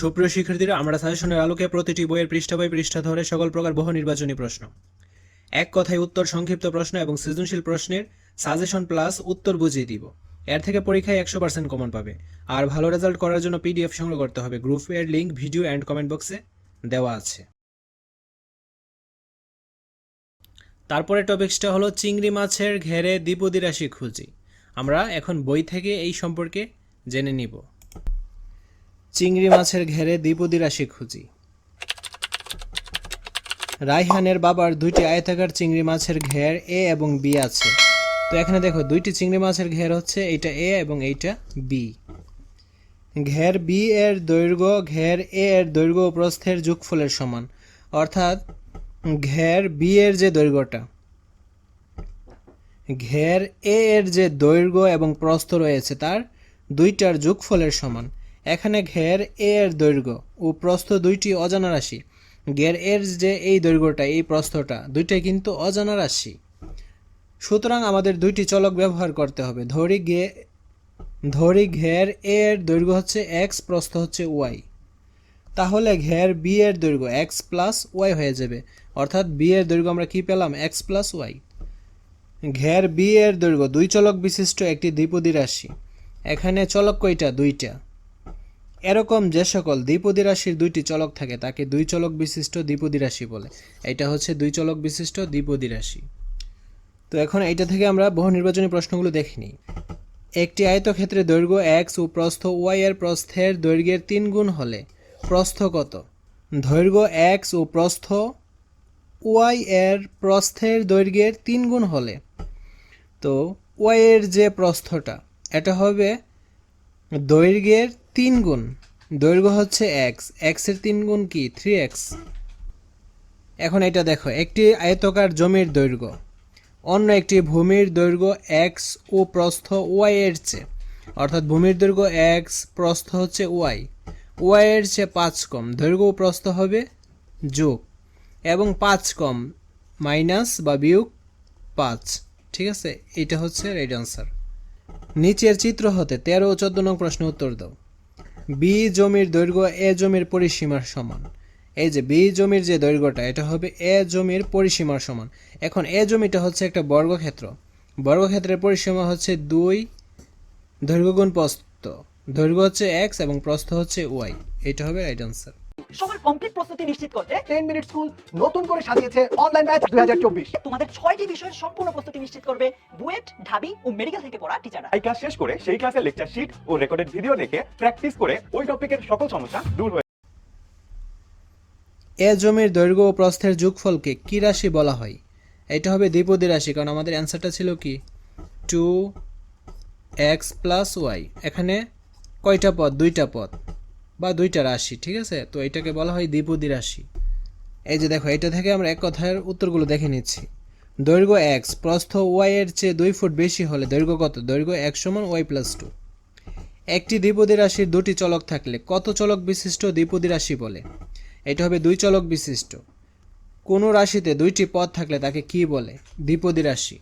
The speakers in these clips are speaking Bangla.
সুপ্রিয় শিক্ষার্থীরা, আমরা সাজেশনের আলোকে প্রতিটি বইয়ের পৃষ্ঠা বাই পৃষ্ঠা ধরে সকল প্রকার বহু নির্বাচনী প্রশ্ন। এক কথায় উত্তর সংক্ষিপ্ত প্রশ্ন এবং সৃজনশীল প্রশ্নের সাজেশন প্লাস উত্তর বুঝিয়ে দিব। এর থেকে পরীক্ষায় একশো পার্সেন্ট কমন পাবে। আর ভালো রেজাল্ট করার জন্য পিডিএফ সংগ্রহ করতে হবে। গ্রুপ এর লিঙ্ক ভিডিও অ্যান্ড কমেন্ট বক্সে দেওয়া আছে। তারপরে টপিক্সটা হলো চিংড়ি মাছের ঘেরে দ্বিপদী রাশি খুঁজি। আমরা এখন বই থেকে এই সম্পর্কে জেনে নিব। চিংড়ি মাছের ঘেরে দ্বিপদী রাশি খুঁজি। রাইহানের বাবার দুইটি আয়তাকার চিংড়ি মাছের ঘের এ এবং বি আছে। তো এখানে দেখো, দুইটি চিংড়ি মাছের ঘের হচ্ছে এইটা এ এবং এইটা বি। ঘের বি এর দৈর্ঘ্য, ঘের এ এর দৈর্ঘ্য ও প্রস্থের যোগফলের সমান। অর্থাৎ ঘের বি এর যে দৈর্ঘ্যটা, ঘের এ এর যে দৈর্ঘ্য এবং প্রস্থ রয়েছে, তার দুইটার যোগফলের সমান। এখানে ঘের এ এর দৈর্ঘ্য ও প্রস্থ দুইটি অজানা রাশি। ঘের এর যে এই দৈর্ঘ্যটা, এই প্রস্থটা, দুইটাই কিন্তু অজানা রাশি। সুতরাং আমাদের দুইটি চলক ব্যবহার করতে হবে। ধরি গে ধরি ঘের এ এর দৈর্ঘ্য হচ্ছে এক্স প্রস্থ হচ্ছে ওয়াই তাহলে ঘের বি এর দৈর্ঘ্য এক্স প্লাস ওয়াই হয়ে যাবে। অর্থাৎ বি এর দৈর্ঘ্য আমরা কি পেলাম? এক্স প্লাস ওয়াই ঘের বি এর দৈর্ঘ্য দুই চলক বিশিষ্ট একটি দ্বিপদী রাশি। এখানে চলক কয়টা? দুইটা। এরকম যে সকল দ্বিপদী রাশির দুইটি চলক থাকে, তাকে দুই চলক বিশিষ্ট দ্বিপদী রাশি বলে। এটা হচ্ছে দুই চলক বিশিষ্ট দ্বিপদী রাশি। তো এখন এইটা থেকে আমরা বহু নির্বাচনী প্রশ্নগুলো দেখে নিই। একটি আয়তক্ষেত্রে দৈর্ঘ্য এক্স ও প্রস্থ ওয়াই এর প্রস্থের দৈর্ঘ্যের তিন গুণ হলে প্রস্থ কত? দৈর্ঘ্য এক্স ও প্রস্থ ওয়াই এর প্রস্থের দৈর্ঘ্যের তিন গুণ হলে। তো ওয়াই এর যে প্রস্থটা, এটা হবে দৈর্ঘ্যের তিন গুণ। দৈর্ঘ্য হচ্ছে এক্স এক্সের তিন গুণ কি? থ্রি এক্স এখন এটা দেখো, একটি আয়তকার জমির দৈর্ঘ্য, অন্য একটি ভূমির দৈর্ঘ্য এক্স ও প্রস্থ ওয়াই এর চেয়ে। অর্থাৎ ভূমির দৈর্ঘ্য এক্স প্রস্থ হচ্ছে ওয়াই ওয়াই এর চেয়ে পাঁচ কম। দৈর্ঘ্য ও প্রস্থ হবে যোগ এবং পাঁচ কম মাইনাস বা বিয়োগ পাঁচ। ঠিক আছে? এটা হচ্ছে রাইট আনসার নিচের চিত্র হতে তেরো ও চোদ্দ নং প্রশ্ন উত্তর দাও। বি জমির দৈর্ঘ্য এ জমির পরিসীমার সমান। এই যে বি জমির যে দৈর্ঘ্যটা, এটা হবে এ জমির পরিসীমার সমান। এখন এ জমিটা হচ্ছে একটা বর্গক্ষেত্র। বর্গক্ষেত্রের পরিসীমা হচ্ছে দুই দৈর্ঘ্য গুণ প্রস্থ। দৈর্ঘ্য হচ্ছে এক্স এবং প্রস্থ হচ্ছে ওয়াই এটা হবে রাইট আনসার সবার কমপ্লিট প্রস্তুতি নিশ্চিত করতে টেন মিনিট স্কুল নতুন করে সাজিয়েছে অনলাইন ব্যাচ দুই হাজার চব্বিশ। তোমাদের ছয়টি বিষয়ের সম্পূর্ণ প্রস্তুতি নিশ্চিত করবে বুয়েট ঢাবি ও মেডিকেল থেকে পড়া টিচাররা এই ক্লাস শেষ করে সেই ক্লাসের লেকচার শিট ও রেকর্ডেড ভিডিও দেখে প্র্যাকটিস করে ওই টপিকের সকল সমস্যা দূর হয়ে এ জমির দৈর্ঘ্য ও প্রস্থের যোগফলকে কি রাশি বলা হয়? এটা হবে দ্বিপদী রাশি কারণ আমাদের অ্যান্সারটা ছিল কি? টু এক্স প্লাস ওয়াই এখানে কয়টা পদ? দুইটা পদ। বা দুইটা রাশি, ঠিক আছে? তো এটাকে বলা হয় দ্বিপদী রাশি। এই যে দেখো, এটা থেকে আমরা এক কথার উত্তরগুলো দেখে নিচ্ছি। দৈর্ঘ্য এক্স প্রস্থ ওয়াই এর চেয়ে দুই ফুট বেশি হলে দৈর্ঘ্য কত? দৈর্ঘ্য এক সমান ওয়াই প্লাস টু একটি দ্বিপদী রাশির দুটি চলক থাকলে কত চলক বিশিষ্ট দ্বিপদী রাশি বলে? এটা হবে দুই চলক বিশিষ্ট। কোনো রাশিতে দুইটি পদ থাকলে তাকে কি বলে? দ্বিপদী রাশি।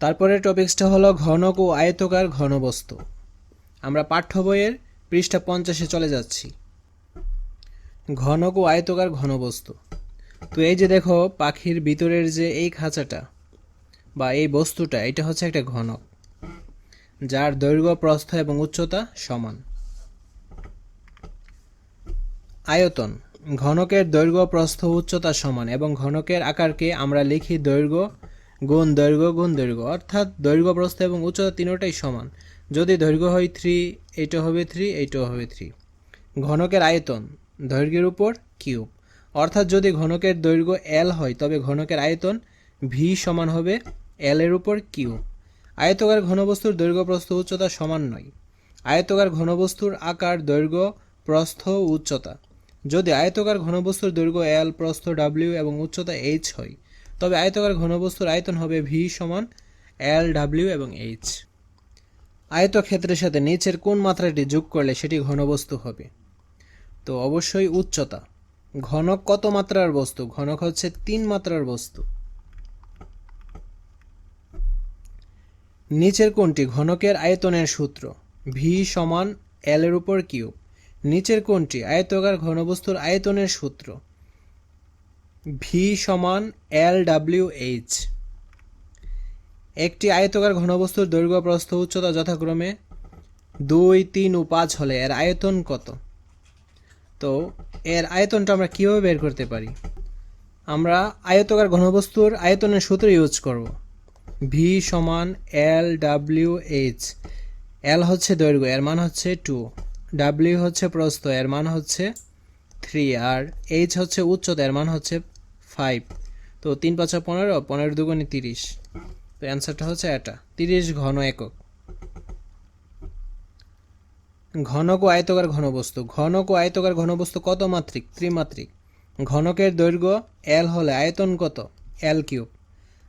তারপরের টপিক্সটা হলো ঘনক ও আয়তকার ঘনবস্তু। আমরা পাঠ্য বইয়ের পৃষ্ঠা পঞ্চাশে চলে যাচ্ছি। ঘনক ও আয়তকার ঘনবস্তু। তো এই যে দেখো, পাখির ভিতরের যে এই খাঁচাটা বা এই বস্তুটা, এটা হচ্ছে একটা ঘনক, যার দৈর্ঘ্য, প্রস্থ এবং উচ্চতা সমান। আয়তন, ঘনকের দৈর্ঘ্য, প্রস্থ, উচ্চতা সমান এবং ঘনকের আকারকে আমরা লিখি দৈর্ঘ্য গুণ দৈর্ঘ্য গুণ দৈর্ঘ্য, অর্থাৎ দৈর্ঘ্য, প্রস্থ এবং উচ্চতা তিনোটাই সমান। যদি দৈর্ঘ্য হয় থ্রি এইটা হবে থ্রি এইটাও হবে থ্রি ঘনকের আয়তন, দৈর্ঘ্যের উপর কিউব অর্থাৎ যদি ঘনকের দৈর্ঘ্য এল হয়, তবে ঘনকের আয়তন ভি সমান হবে এল এর উপর কিউব আয়তকার ঘনবস্তুর দৈর্ঘ্য প্রস্থ উচ্চতা সমান নয়। আয়তকার ঘনবস্তুর আকার দৈর্ঘ্য প্রস্থ উচ্চতা। যদি আয়তকার ঘনবস্তুর দৈর্ঘ্য এল প্রস্থ ডাব্লিউ এবং উচ্চতা এইচ হয়, তবে আয়তকার ঘনবস্তুর আয়তন হবে ভি সমান এল ডাব্লিউ এবং এইচ আয়তক্ষেত্রের সাথে নিচের কোন মাত্রাটি যোগ করলে সেটি ঘনবস্তু হবে? তো অবশ্যই উচ্চতা। ঘনক কত মাত্রার বস্তু? ঘনক হচ্ছে তিন মাত্রার বস্তু। নিচের কোনটি? ঘনকের আয়তনের সূত্র। ভি সমান এল এর উপর কিউব নিচের কোনটি? আয়তকার ঘনবস্তুর আয়তনের সূত্র। ভি সমান এল ডাব্লিউ এইচ একটি আয়তকার ঘনবস্তুর দৈর্ঘ্য প্রস্থ উচ্চতা যথাক্রমে দুই, তিন ও পাঁচ হলে এর আয়তন কত? তো এর আয়তনটা আমরা কীভাবে বের করতে পারি? আমরা আয়তকার ঘনবস্তুর আয়তনের সূত্র ইউজ করব। ভি সমান এল ডাব্লিউ এইচ এল হচ্ছে দৈর্ঘ্য, এর মান হচ্ছে টু ডাব্লিউ হচ্ছে প্রস্থ, এর মান হচ্ছে থ্রি আর এইচ হচ্ছে উচ্চতা, এর মান হচ্ছে ফাইভ তো তিন পাঁচা পনেরো পনেরো দুগুণে তিরিশ। তো অ্যান্সারটা হচ্ছে এটা। তিরিশ ঘন একক। ঘনক ও আয়তকার ঘনবস্তু। ঘনক ও আয়তকার ঘনবস্তু কত মাত্রিক? ত্রিমাত্রিক। ঘনকের দৈর্ঘ্য এল হলে আয়তন কত? L cube.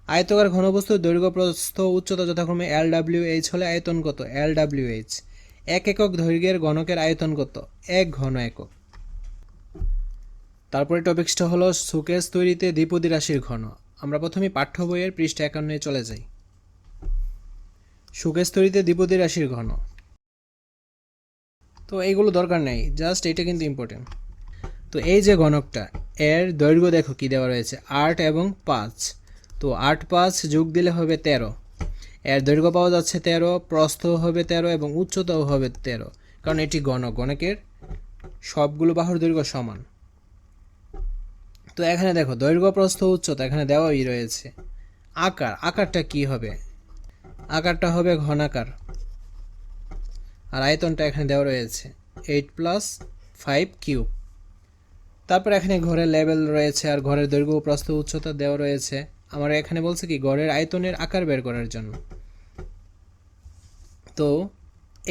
আয়তকার ঘনবস্তুর দৈর্ঘ্য প্রস্থ উচ্চতা যথাক্রমে এল ডাব্লিউ এইচ হলে আয়তন কত? এল ডাব্লিউ এইচ এক একক দৈর্ঘ্যের ঘনকের আয়তন কত? এক ঘন একক। তারপরে টপিক্সটা হলো সুকেস তৈরিতে দ্বিপদী রাশির ঘন আমরা প্রথমে পাঠ্য বইয়ের পৃষ্ঠা একান্নে চলে যাই। সুকেস দ্বিপদী রাশির ঘন। তো এইগুলো দরকার নেই জাস্ট এটা কিন্তু ইম্পর্টেন্ট তো এই যে গণকটা এর দৈর্ঘ্য দেখো কি দেওয়া রয়েছে, আট এবং পাঁচ। তো আট পাঁচ যোগ দিলে হবে তেরো। এর দৈর্ঘ্য পাওয়া যাচ্ছে তেরো, প্রস্থ হবে তেরো এবং উচ্চতাও হবে তেরো। কারণ এটি গণক গণকের সবগুলো বাহুর দৈর্ঘ্য সমান। তো এখানে দেখো, দৈর্ঘ্য প্রস্থ উচ্চতা, এখানে দেওয়াই রয়েছে। আকার, আকারটা কি হবে? আকারটা হবে ঘনাকার। আর আয়তনটা এখানে দেওয়া রয়েছে এইট প্লাস ফাইভ কিউব তারপর এখানে ঘরের লেভেল রয়েছে আর ঘরের দৈর্ঘ্য প্রস্থ উচ্চতা দেওয়া রয়েছে। আমার এখানে বলছে কি, ঘরের আয়তনের আকার বের করার জন্য। তো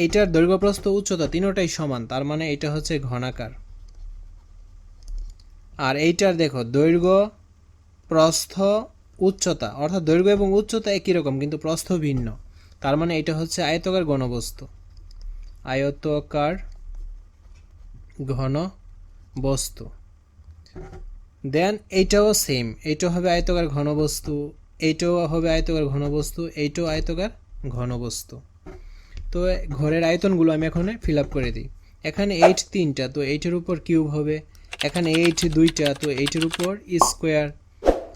এইটার দৈর্ঘ্যপ্রস্থ উচ্চতা তিনোটাই সমান, তার মানে এটা হচ্ছে ঘনাকার। আর এইটার দেখো, দৈর্ঘ্য, প্রস্থ, উচ্চতা। অর্থাৎ দৈর্ঘ্য এবং উচ্চতা একই রকম, কিন্তু প্রস্থ ভিন্ন। তার মানে এটা হচ্ছে আয়তকার ঘনবস্তু। আয়তকার ঘন বস্তু দেন এইটাও সেম এইটাও হবে আয়তকার ঘনবস্তু, এইটাও হবে আয়তকার ঘনবস্তু, এইটাও আয়তকার ঘনবস্তু। তো ঘরের আয়তনগুলো আমি এখন ফিল আপ করে দিই। এখানে এইট তিনটা, তো এইটের উপর কিউব হবে। এখানে এইট দুইটা, তো এইটের উপর স্কোয়ার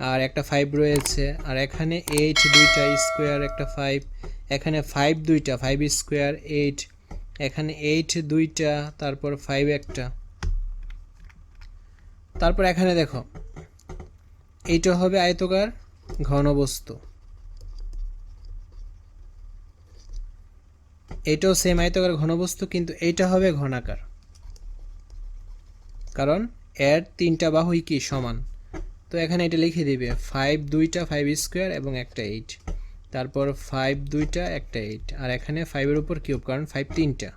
আর একটা ফাইভ রয়েছে। আর এখানে এইট দুইটা স্কোয়ার একটা ফাইভ এখানে ফাইভ দুইটা ফাইভ স্কোয়ার এইট এখানে এইট দুইটা, তারপর ফাইভ একটা। তারপর এখানে দেখো, এইটা হবে আয়তকার ঘনবস্তু। এটাও সেম আয়তকার ঘনবস্তু, কিন্তু এইটা হবে ঘনাকার। কারণ এর তিনটা বাহুই কি সমান? তো এখানে এটা লিখে দিবে ফাইভ দুইটা ফাইভ স্কোয়ার এবং একটা এইট তারপর ফাইভ দুইটা, একটা এইট আর এখানে ফাইভের উপর কিউব কারণ ফাইভ তিনটা।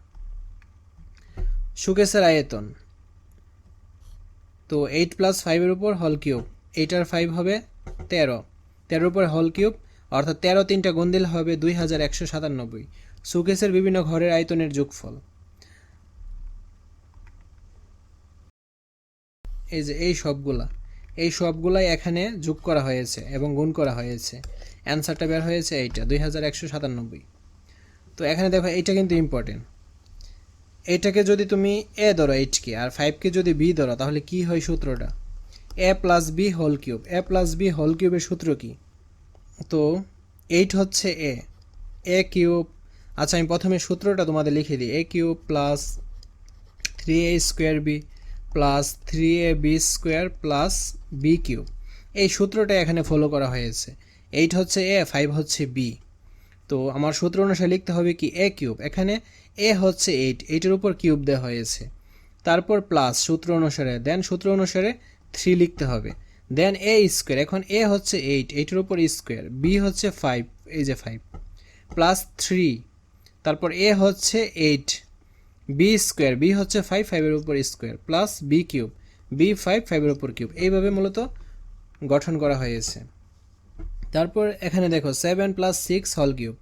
সুকেসের আয়তন। তো এইট প্লাস ফাইভের উপর হল কিউব এইটার ফাইভ হবে তেরো। তেরোর উপর হল কিউব অর্থাৎ তেরো তিনটা গুণ দিলে হবে দুই হাজার একশো সাতানব্বই। সুকেসের বিভিন্ন ঘরের আয়তনের যোগফল। এই যে এই সবগুলা, এই সবগুলাই এখানে যোগ করা হয়েছে এবং গুণ করা হয়েছে। অ্যান্সারটা বের হয়েছে এইটা, দুই হাজার একশো সাতানব্বই। তো এখানে দেখো, এইটা কিন্তু ইম্পর্টেন্ট এইটাকে যদি তুমি এ ধরো এইচকে আর ফাইভকে যদি বি ধরো, তাহলে কি হয় সূত্রটা? A plus B whole cube A plus B whole কিউবের সূত্র কি? তো এইট হচ্ছে এ এ কিউব আচ্ছা আমি প্রথমে সূত্রটা তোমাদের লিখে দিই। A cube plus three A square B plus three A B square plus B cube এই সূত্রটা এখানে ফলো করা হয়েছে। এইট হচ্ছে এ ফাইভ হচ্ছে বি তো আমার সূত্র অনুসারে লিখতে হবে কি এ কিউব এখানে এ হচ্ছে এইট এইটের উপর কিউব দেওয়া হয়েছে। তারপর প্লাস সূত্র অনুসারে দেন সূত্র অনুসারে থ্রি লিখতে হবে। দেন এ স্কোয়ার এখন এ হচ্ছে এইট এইটের উপর স্কোয়ার বি হচ্ছে ফাইভ এই যে ফাইভ প্লাস থ্রি তারপর এ হচ্ছে এইট বি স্কোয়ার বি হচ্ছে ফাইভ ফাইভের উপর square plus B cube B five ফাইভের উপর কিউব এইভাবে মূলত গঠন করা হয়েছে। তারপর এখানে দেখো সেভেন প্লাস সিক্স হল কিউব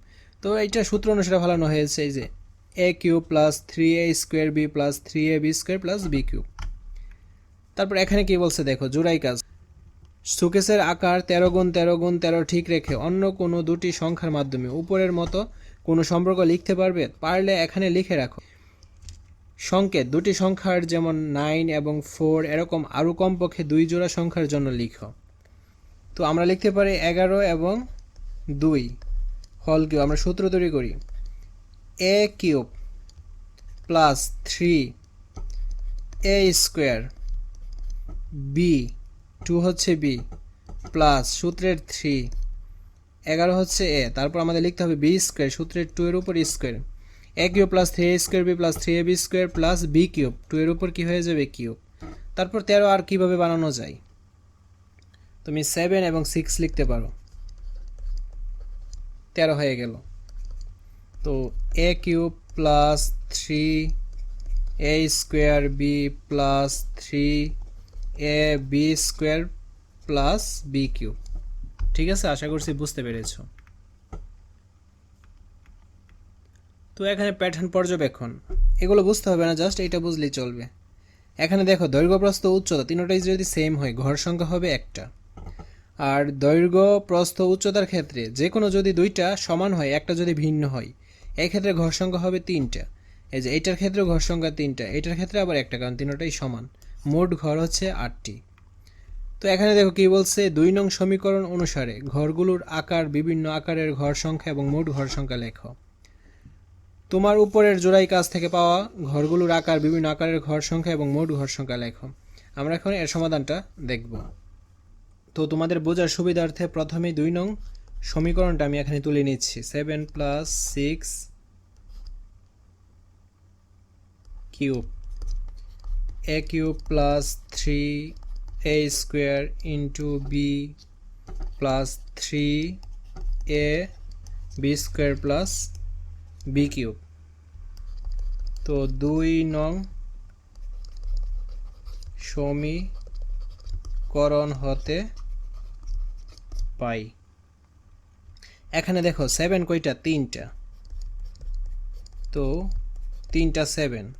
তো এইটা সূত্র অনুসারে ফলানো হয়েছে, এই যে A cube plus three A square B plus three A B square plus B cube তারপর এখানে কি বলছে দেখো, জোড়াই কাজ। সুকেসের আকার তেরো গুণ তেরো গুণ তেরো ঠিক রেখে অন্য কোনো দুটি সংখ্যার মাধ্যমে উপরের মতো কোনো সম্পর্ক লিখতে পারবে? পারলে এখানে লিখে রাখো। সংকেত, দুটি সংখ্যার যেমন নাইন এবং ফোর, এরকম আরও কমপক্ষে দুই জোড়া সংখ্যার জন্য লিখো। তো আমরা লিখতে পারি এগারো এবং দুই। হল কিউব আমরা সূত্র তৈরি করি। A cube plus three A square B two হচ্ছে বি প্লাস সূত্রের থ্রি এগারো হচ্ছে এ তারপর আমাদের লিখতে হবে বি স্কোয়ার সূত্রের টু এর উপর square A cube plus three A square B plus three A B square plus B cube two এর উপর কী হয়ে যাবে কিউব তারপর তেরো আর কীভাবে বানানো যায়? তুমি সেভেন এবং সিক্স লিখতে পারো। তেরো হয়ে গেল। তো A cube plus three A square B plus three A B square plus B cube ঠিক আছে? আশা করছি বুঝতে পেরেছ। তো এখানে প্যাটার্ন পর্যবেক্ষণ। এগুলো বুঝতে হবে না জাস্ট এটা বুঝলেই চলবে। এখানে দেখো দৈর্ঘ্য প্রস্থ উচ্চতা তিনোটাই যদি সেম হয়, ঘর সংখ্যা হবে একটা। আর দৈর্ঘ্য প্রস্থ উচ্চতার ক্ষেত্রে যে কোনো যদি দুইটা সমান হয়, একটা যদি ভিন্ন হয় এই ক্ষেত্রে ঘর সংখ্যা হবে তিনটা। এই যে এটার ক্ষেত্রে ঘর সংখ্যা তিনটা এটার ক্ষেত্রে আবার একটা, কারণ তিনোটাই সমান। মোট ঘর হচ্ছে আটটি। তো এখানে দেখো কি বলছে, দুই নং সমীকরণ অনুসারে ঘরগুলোর আকার বিভিন্ন আকারের ঘর সংখ্যা এবং মোট ঘর সংখ্যা লেখো। তোমার উপরের জোড়াই কাজ থেকে পাওয়া ঘরগুলোর আকার, বিভিন্ন আকারের ঘর সংখ্যা এবং মোট ঘর সংখ্যা লেখো। আমরা এখন এর সমাধানটা দেখব। তো তোমাদের বোঝার সুবিধার্থে প্রথমে দুই নং সমীকরণটা আমি এখানে তুলে নিচ্ছি। Seven plus six cube A cube plus three A square into B plus three A B square plus B cube তো দুই নং সমীকরণ হতে পাই। এখানে দেখো সেভেন কয়টা তিনটা। তো তিনটা সেভেন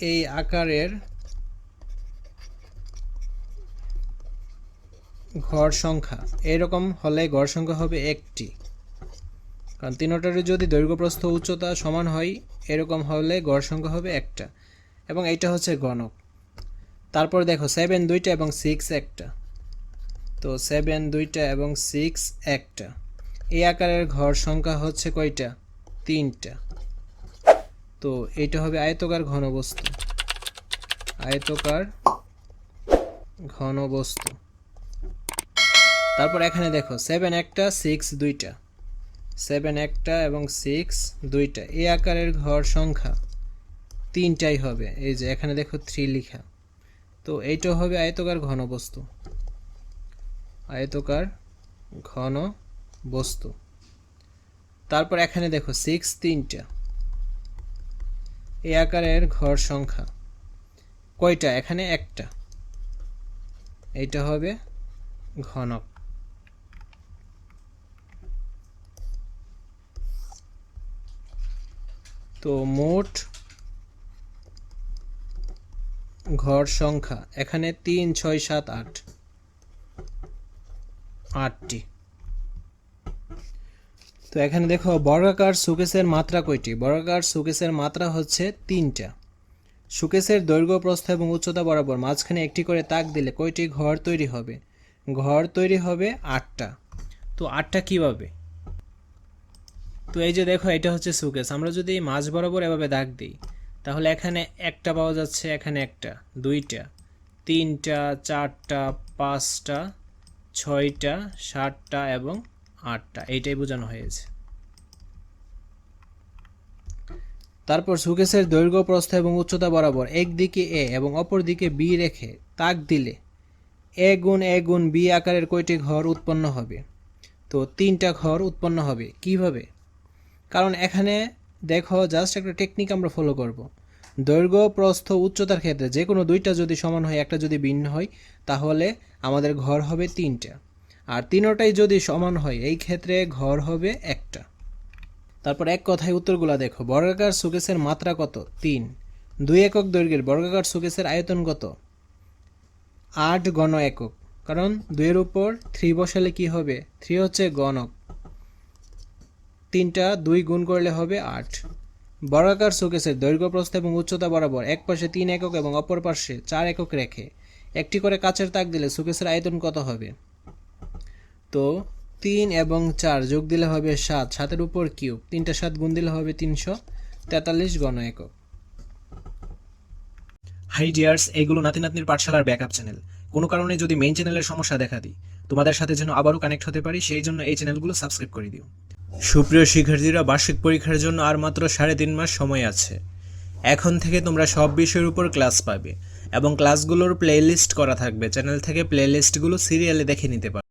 এই আকারের ঘর সংখ্যা। এরকম হলে ঘর সংখ্যা হবে একটি। কারণ তিনোটারই যদি দৈর্ঘ্য প্রস্থ উচ্চতা সমান হয়, এরকম হলে গড় সংখ্যা হবে একটা, এবং এইটা হচ্ছে গণক তারপর দেখো সেভেন দুইটা এবং সিক্স একটা। তো সেভেন দুইটা এবং সিক্স একটা। এই আকারের ঘর সংখ্যা হচ্ছে কয়টা? তিনটা। তো এইটা হবে আয়তকার ঘনবস্তু। আয়তকার ঘনবস্তু। তারপর এখানে দেখো সেভেন একটা সিক্স দুইটা। সেভেন একটা এবং সিক্স দুইটা। এই আকারের ঘর সংখ্যা তিনটাই হবে। এই যে এখানে দেখো থ্রি লিখা। তো এইটা হবে আয়তকার ঘন বস্তু আয়তকার ঘন বস্তু তারপর এখানে দেখো সিক্স তিনটা। এই আকারের ঘর সংখ্যা কয়টা? এখানে একটা। এইটা হবে ঘনক। তো মোট ঘর সংখ্যা, এখানে তিন, ছয়, সাত, আট। আটটি। তো এখানে দেখো, বর্গাকার সুকেসের মাত্রা কয়টি? বর্গাকার সুকেসের মাত্রা হচ্ছে তিনটা। সুকেসের দৈর্ঘ্য, প্রস্থ এবং উচ্চতা বরাবর, মাঝখানে একটি করে তাক দিলে কয়টি ঘর তৈরি হবে? ঘর তৈরি হবে আটটা। তো আটটা কীভাবে? তো এই যে দেখো, এটা হচ্ছে সুকেস। আমরা যদি মাঝ বরাবর এভাবে দাগ দিই, তাহলে এখানে একটা পাওয়া যাচ্ছে, এখানে একটা, দুইটা, তিনটা, চারটা, পাঁচটা, ছয়টা, সাতটা এবং আটটা। এইটাই বোঝানো হয়েছে। তারপর সুকেসের দৈর্ঘ্য, প্রস্থ এবং উচ্চতা বরাবর একদিকে এ এবং অপর দিকে বি রেখে তাক দিলে এ গুণ এ গুণ বি আকারের কয়টি ঘর উৎপন্ন হবে? তো তিনটা ঘর উৎপন্ন হবে। কীভাবে? কারণ এখানে দেখো জাস্ট একটা টেকনিক আমরা ফলো করব। দৈর্ঘ্য, প্রস্থ, উচ্চতার ক্ষেত্রে যে কোনো দুইটা যদি সমান হয়, একটা যদি ভিন্ন হয়, তাহলে আমাদের ঘর হবে তিনটা। আর তিনোটাই যদি সমান হয়, এই ক্ষেত্রে ঘর হবে একটা। তারপর এক কথায় উত্তরগুলো দেখো। বর্গাকার সুকেসের মাত্রা কত? তিন। দুই একক দৈর্ঘ্যের বর্গাকার সুকেসের আয়তন কত? আট গণ একক। কারণ দুইয়ের উপর থ্রি বসালে কি হবে? থ্রি হচ্ছে গণক। তিনটা দুই গুণ করলে হবে আট। বর্গাকার শোকেসের দৈর্ঘ্য, প্রস্থ এবং উচ্চতা বরাবর এক পাশে তিন একক এবং অপর পাশে চার একক রেখে একটি করে কাচের তাক দিলে শোকেসের আয়তন কত হবে? তো তিন এবং চার যোগ দিলে হবে সাত, সাতের উপর কিউব। তিনটা সাত গুণ দিলে হবে তিনশো তেতাল্লিশ গণ একক। হাই ডিয়ার্স এইগুলো নাতি নাতনির পাঠশালার ব্যাকআপ চ্যানেল। কোনো কারণে যদি মেইন চ্যানেলের সমস্যা দেখা দিই, তোমাদের সাথে যেন আবারও কানেক্ট হতে পারি, সেই জন্য এই চ্যানেলগুলো সাবস্ক্রাইব করে দিও। সুপ্রিয় শিক্ষার্থীরা, বার্ষিক পরীক্ষার জন্য আর মাত্র সাড়ে তিন মাস সময় আছে। এখন থেকে তোমরা সব বিষয়ের উপর ক্লাস পাবে এবং ক্লাসগুলোর প্লেলিস্ট করা থাকবে। চ্যানেল থেকে প্লেলিস্টগুলো সিরিয়ালে দেখে নিতে পারবে